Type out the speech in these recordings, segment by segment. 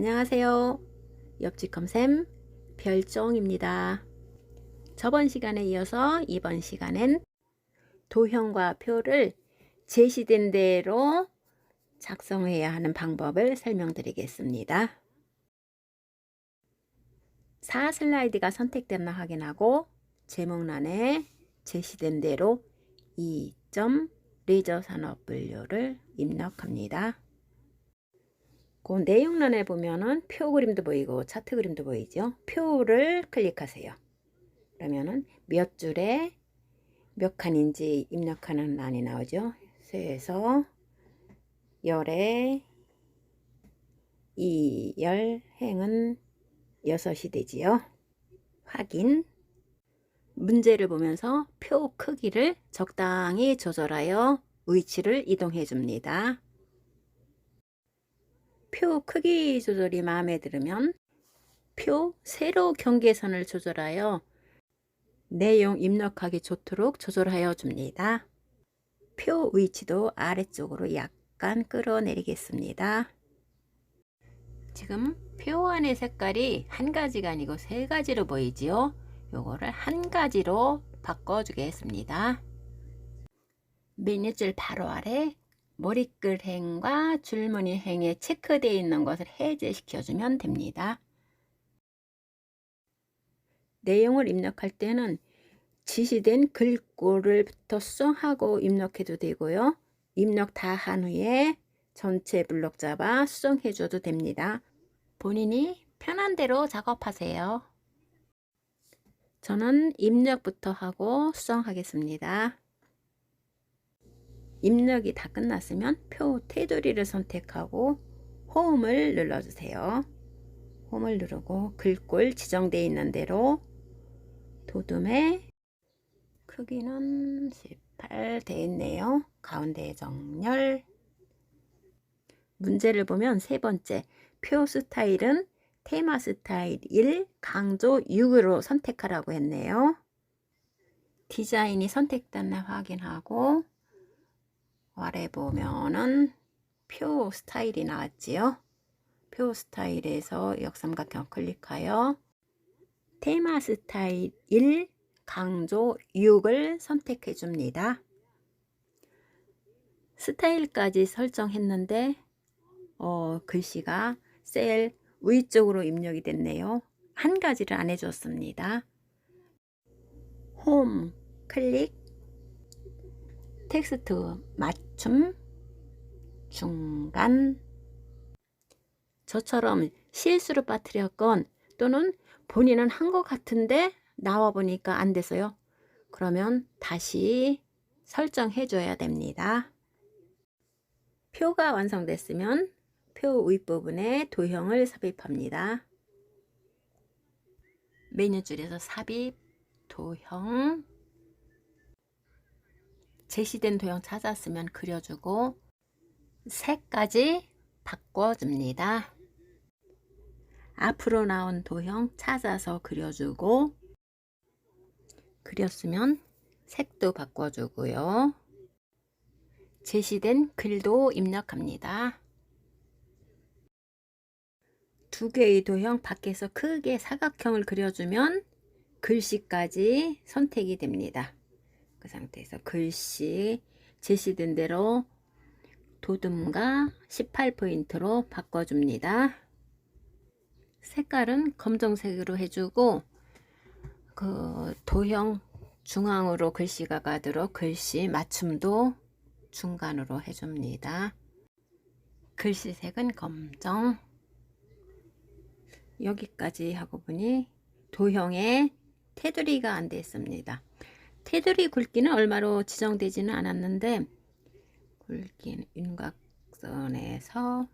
안녕하세요. 옆집컴샘 별종입니다. 저번 시간에 이어서 이번 시간엔 도형과 표를 제시된 대로 작성해야 하는 방법을 설명드리겠습니다. 4 슬라이드가 선택됐나 확인하고 제목란에 제시된 대로 2점 레이저 산업 분류를 입력합니다. 그 내용란에 보면은 표 그림도 보이고 차트 그림도 보이죠. 표를 클릭하세요. 그러면은 몇 줄에 몇 칸인지 입력하는 란이 나오죠. 세에서 열에 이 열 행은 여섯이 되지요. 확인. 문제를 보면서 표 크기를 적당히 조절하여 위치를 이동해 줍니다. 표 크기 조절이 마음에 들으면 표 세로 경계선을 조절하여 내용 입력하기 좋도록 조절하여 줍니다. 표 위치도 아래쪽으로 약간 끌어내리겠습니다. 지금 표 안의 색깔이 한 가지가 아니고 세 가지로 보이지요. 요거를 한 가지로 바꿔주겠습니다. 메뉴줄 바로 아래 머리글 행과 줄무늬 행에 체크되어 있는 것을 해제시켜주면 됩니다. 내용을 입력할 때는 지시된 글꼴을 부터 수정하고 입력해도 되고요. 입력 다 한 후에 전체 블록 잡아 수정해줘도 됩니다. 본인이 편한 대로 작업하세요. 저는 입력부터 하고 수정하겠습니다. 입력이 다 끝났으면 표 테두리를 선택하고 홈을 눌러주세요. 홈을 누르고 글꼴 지정되어 있는 대로 도둠의 크기는 18 되어 있네요. 가운데 정렬 문제를 보면 세 번째 표 스타일은 테마 스타일 1 강조 6으로 선택하라고 했네요. 디자인이 선택됐나 확인하고 아래 보면은 표 스타일이 나왔지요. 표 스타일에서 역삼각형 클릭하여 테마 스타일 1 강조 6을 선택해 줍니다. 스타일까지 설정했는데 어, 글씨가 셀 위쪽으로 입력이 됐네요. 한 가지를 안 해줬습니다. 홈 클릭 텍스트 맞춤 중간 저처럼 실수로 빠뜨렸건 또는 본인은 한 것 같은데 나와 보니까 안 돼서요. 그러면 다시 설정해 줘야 됩니다. 표가 완성됐으면 표 윗부분에 도형을 삽입합니다. 메뉴줄에서 삽입, 도형, 제시된 도형 찾았으면 그려주고 색까지 바꿔줍니다. 앞으로 나온 도형 찾아서 그려주고 그렸으면 색도 바꿔주고요. 제시된 글도 입력합니다. 두 개의 도형 밖에서 크게 사각형을 그려주면 글씨까지 선택이 됩니다. 그 상태에서 글씨 제시된 대로 도둠과 18포인트로 바꿔줍니다. 색깔은 검정색으로 해주고 그 도형 중앙으로 글씨가 가도록 글씨 맞춤도 중간으로 해줍니다. 글씨색은 검정 여기까지 하고 보니 도형에 테두리가 안 됐습니다. 테두리 굵기는 얼마로 지정되지는 않았는데 굵기는 윤곽선에서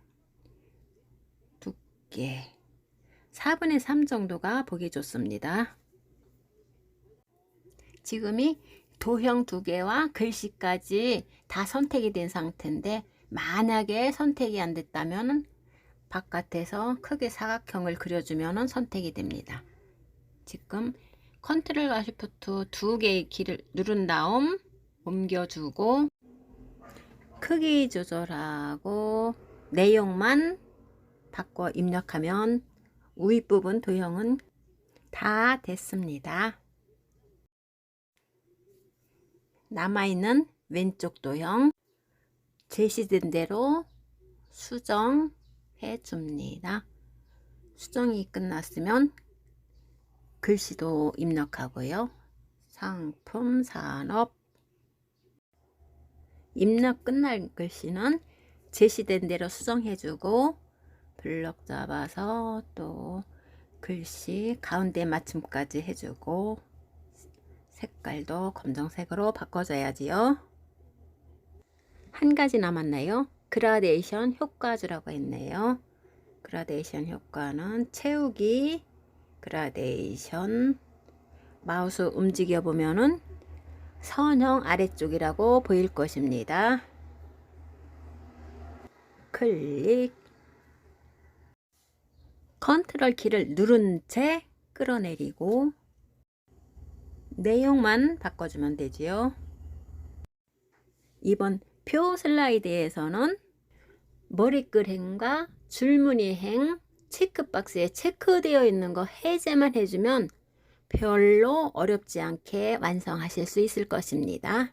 두께 4분의 3 정도가 보기 좋습니다. 지금이 도형 두 개와 글씨까지 다 선택이 된 상태인데 만약에 선택이 안 됐다면 바깥에서 크게 사각형을 그려주면 선택이 됩니다. 지금 컨트롤과 시프트 두 개의 키를 누른 다음 옮겨주고 크기 조절하고 내용만 바꿔 입력하면 위 부분 도형은 다 됐습니다. 남아있는 왼쪽 도형 제시된 대로 수정해 줍니다. 수정이 끝났으면 글씨도 입력하고요. 상품 산업 입력 끝날 글씨는 제시된 대로 수정해주고 블럭 잡아서 또 글씨 가운데 맞춤까지 해주고 색깔도 검정색으로 바꿔줘야지요. 한 가지 남았나요? 그라데이션 효과주라고 했네요. 그라데이션 효과는 채우기 그라데이션 마우스 움직여 보면은 선형 아래쪽이라고 보일 것입니다. 클릭 컨트롤 키를 누른 채 끌어내리고 내용만 바꿔주면 되지요. 이번 표 슬라이드에서는 머리글 행과 줄무늬 행 체크박스에 체크되어 있는 거 해제만 해주면 별로 어렵지 않게 완성하실 수 있을 것입니다.